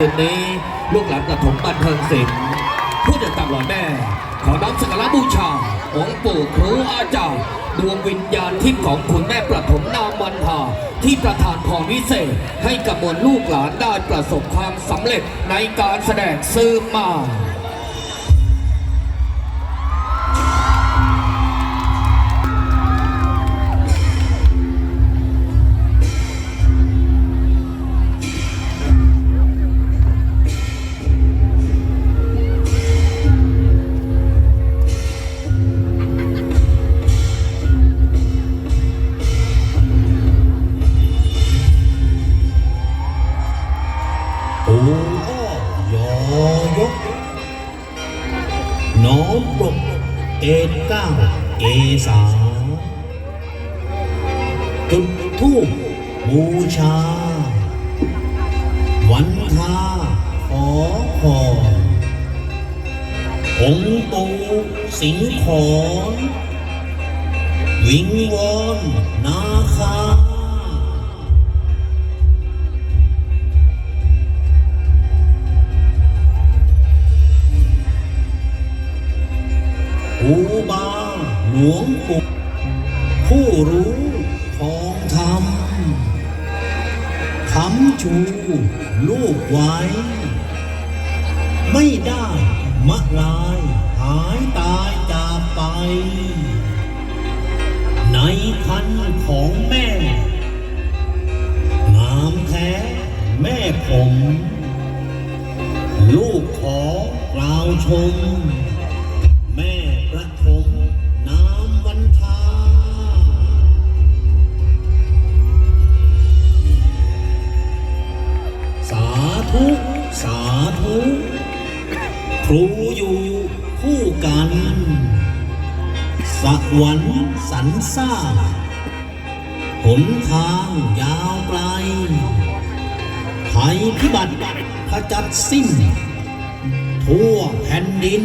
คืนนี้ลูกหลานกระถมบันเทิงศิลป์ผู้เดินตามรอยแม่ ขอน้อมสักการะบูชาองค์ปู่ครูอาจารย์ดวงวิญญาณทิพย์ของคุณแม่ประถมนามวันหาที่ประทานพรวิเศษ ให้กับมวลลูกหลานได้ประสบความสำเร็จในการแสดงซื้อมา ปูอ้อยอยก น้อมปลกเอ็ดเก้าเอสาจุดทูปบูชา วันทาขอพรองค์ปู่สิงห์ขอนวิงวอนนาคา ครูบาหลวงปู่ผู้รู้ของธรรมคำชูลูกไว้ ไม่ได้มะลายหายตายจากไป ในคันของแม่ งามแท้แม่ผม ลูกขอกล่าวชม ค์สรางหนทางยาวไกลภัยพิบัติขจัดสิ้น ทั่วแผ่นดิน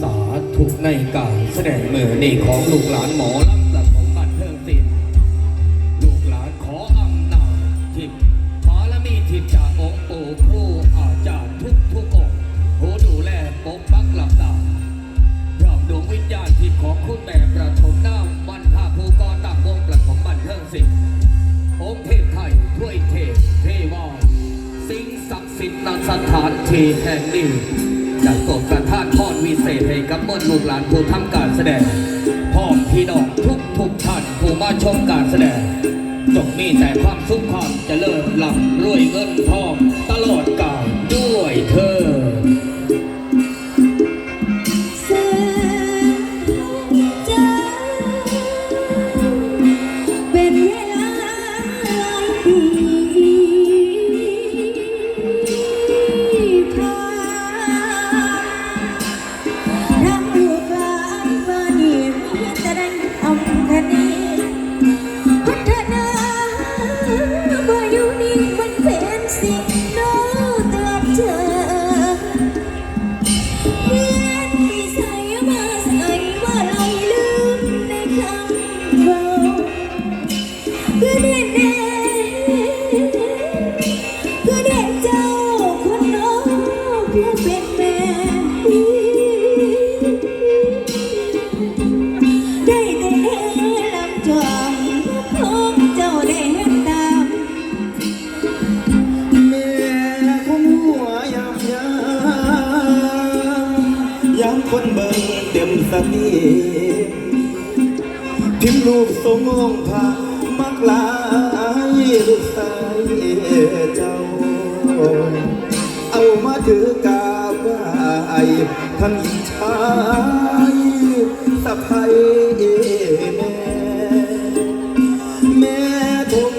สาธุในการแสดงเมือนี่ของลูกหลานหมอลำประถมบันเทิงศิลป์ลูกหลานขออำนาจทิพย์บารมีทิพย์จากองค์ปู่ครูอาจารย์ทุกทุกองค์ผู้ดูแลปกปักหลับตาพร้อมดวงวิญญาณทิพย์ของคุณแม่ประถมน้ำวันภาภูกรตักวงประถมบันเทิงศิลป์องค์เทพไทยถ้วยเทพเทวาสิ่งศักดิ์สิทธิ์ณสถานที่แห่งนี้จะตกประทา วิเศษให้กับมวลลูกหลานผู้ทำการแสดงพ่อพี่น้องทุกทุกท่านผู้มาชมการแสดงจงมีแต่ความสุขความเจริญลำรวยเงินทอง นี่แต่ได้ทำแคนเบิ่งเต็มสติทิมรูปทรงองค์พระมักหลายลูกสายเจ้า เอามาถือกาบไหว้ทั้งชายสะพายแม่แม่ทง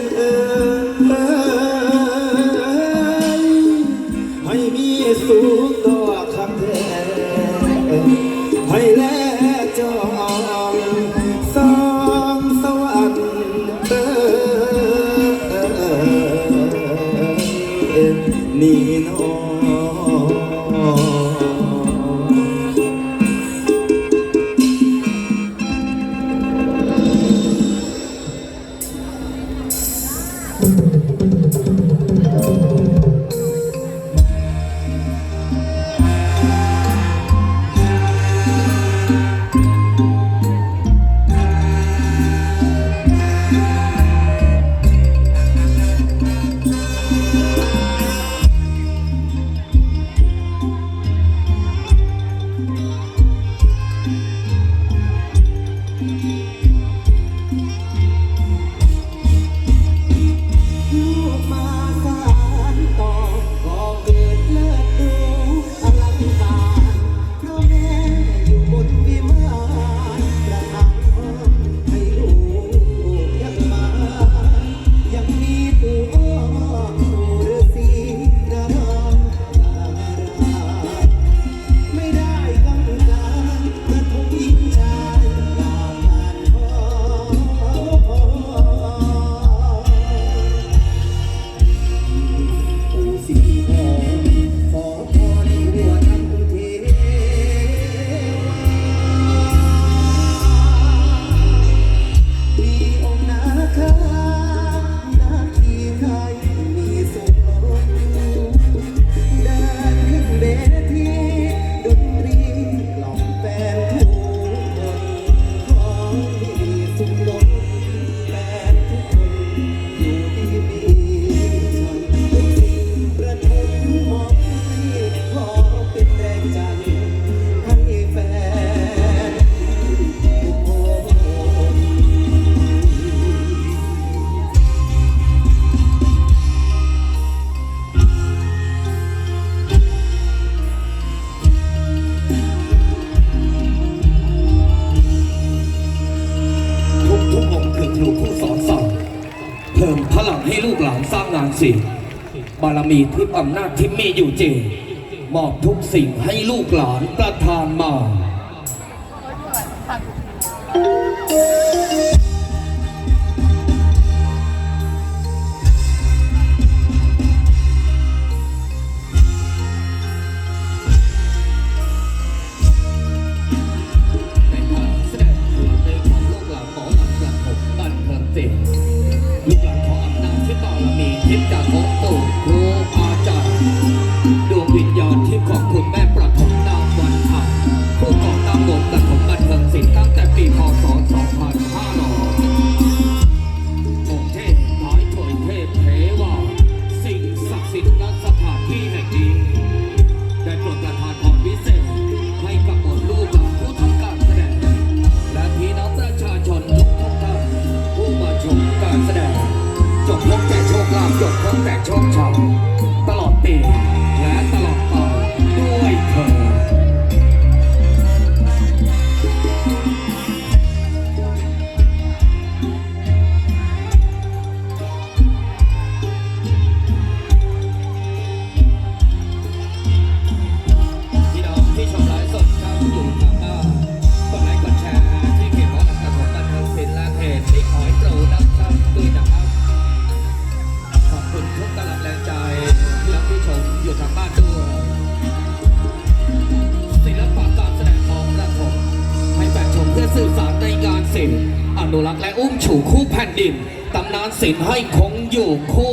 ให้ลูกหลานสร้างงานสิบารมีที่อำนาจที่มีอยู่จริงมอบทุกสิ่งให้ลูกหลานประทานมา นดิน ตำนานศิลป์ให้คงอยู่คู่